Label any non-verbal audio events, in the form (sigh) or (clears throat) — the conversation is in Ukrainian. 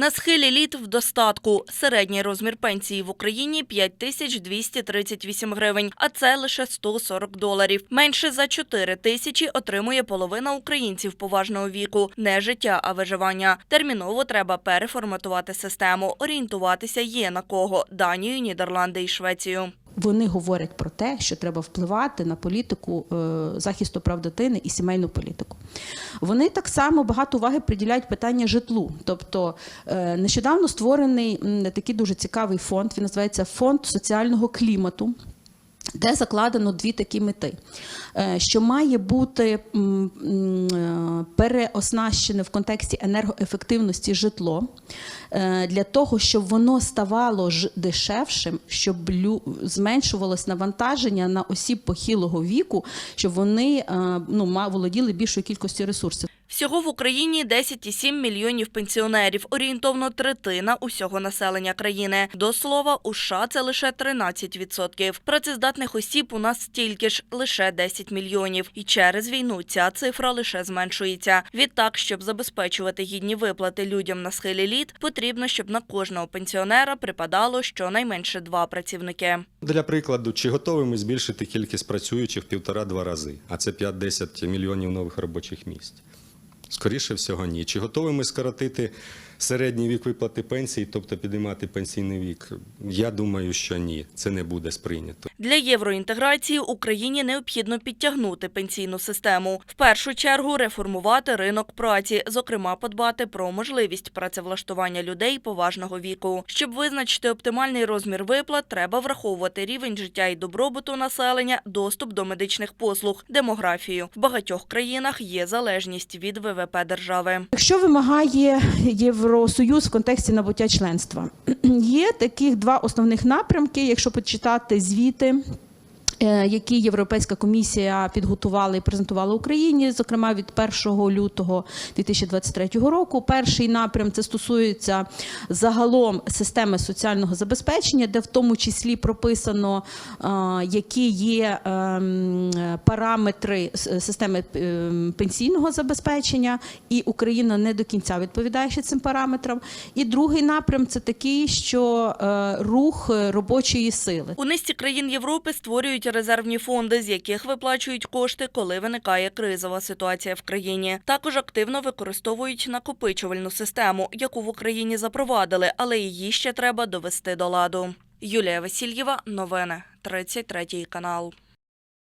На схилі літ в достатку. Середній розмір пенсії в Україні 5238 гривень, а це лише 140 доларів. Менше за 4 тисячі отримує половина українців поважного віку. Не життя, а виживання. Терміново треба переформатувати систему. Орієнтуватися є на кого – Данію, Нідерланди і Швецію. Вони говорять про те, що треба впливати на політику е, захисту прав дитини і сімейну політику. Вони так само багато уваги приділяють питання житлу. Тобто е, нещодавно створений такий дуже цікавий фонд. Він називається Фонд соціального клімату. Де закладено дві такі мети, Е, що має бути е, переоснащене в контексті енергоефективності житло е, для того, щоб воно ставало дешевшим, щоб зменшувалось навантаження на осіб похилого віку, щоб вони ну, володіли більшою кількістю ресурсів. Всього в Україні 10,7 мільйонів пенсіонерів, орієнтовно третина усього населення країни. До слова, у США це лише 13%. Працездатних осіб у нас стільки ж лише 10 мільйонів. І через війну ця цифра лише зменшується. Відтак, щоб забезпечувати гідні виплати людям на схилі літ, потрібно, щоб на кожного пенсіонера припадало щонайменше два працівники. Для прикладу, чи готові ми збільшити кількість працюючих в півтора-два рази, а це 5-10 мільйонів нових робочих місць? Скоріше всього, ні. Чи готові ми скоротити середній вік виплати пенсії, тобто підіймати пенсійний вік? Я думаю, що ні. Це не буде сприйнято. Для євроінтеграції Україні необхідно підтягнути пенсійну систему. В першу чергу реформувати ринок праці, зокрема подбати про можливість працевлаштування людей поважного віку. Щоб визначити оптимальний розмір виплат, треба враховувати рівень життя і добробуту населення, доступ до медичних послуг, демографію. В багатьох країнах є залежність від ВВП держави. Що вимагає Євросоюз в контексті набуття членства? (clears throat) Є таких два основних напрямки, якщо почитати звіти. Е, Які Європейська комісія підготувала і презентувала Україні, зокрема від 1 лютого 2023 року. Перший напрям це стосується загалом системи соціального забезпечення, де в тому числі прописано, е, які є ем, параметри системи ем, пенсійного забезпечення, і Україна не до кінця відповідає цим параметрам. І другий напрям це такий, що е, рух робочої сили. У низці країн Європи створюють резервні фонди, з яких виплачують кошти, коли виникає кризова ситуація в країні. Також активно використовують накопичувальну систему, яку в Україні запровадили, але її ще треба довести до ладу. Юлія Васильєва, новини, 33 канал.